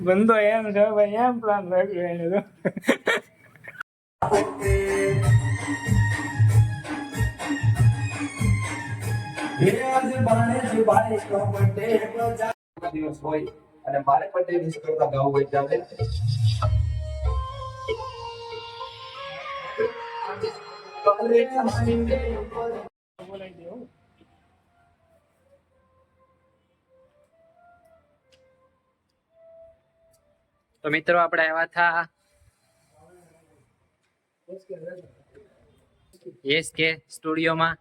બંધો એમ છે ભાઈ એમ પ્લાન રાખ્યો તો. દિવસ હોય અને મારે પણ તે દિવસ ગાવું હોય ત્યારે તો મિત્રો, આપણે આવ્યા હતા યસ કે સ્ટુડિયોમાં.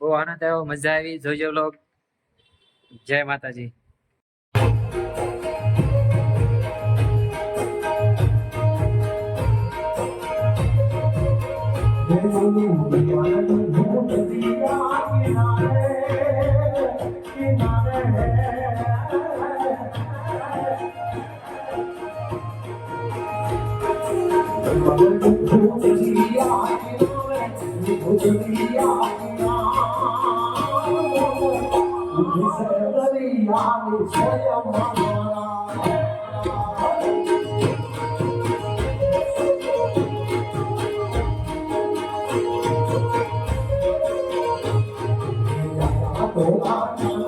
બહુ આનંદ આવ્યો, મજા આવી. જોજો લોક જય માતાજી. مو دیا تو دی یا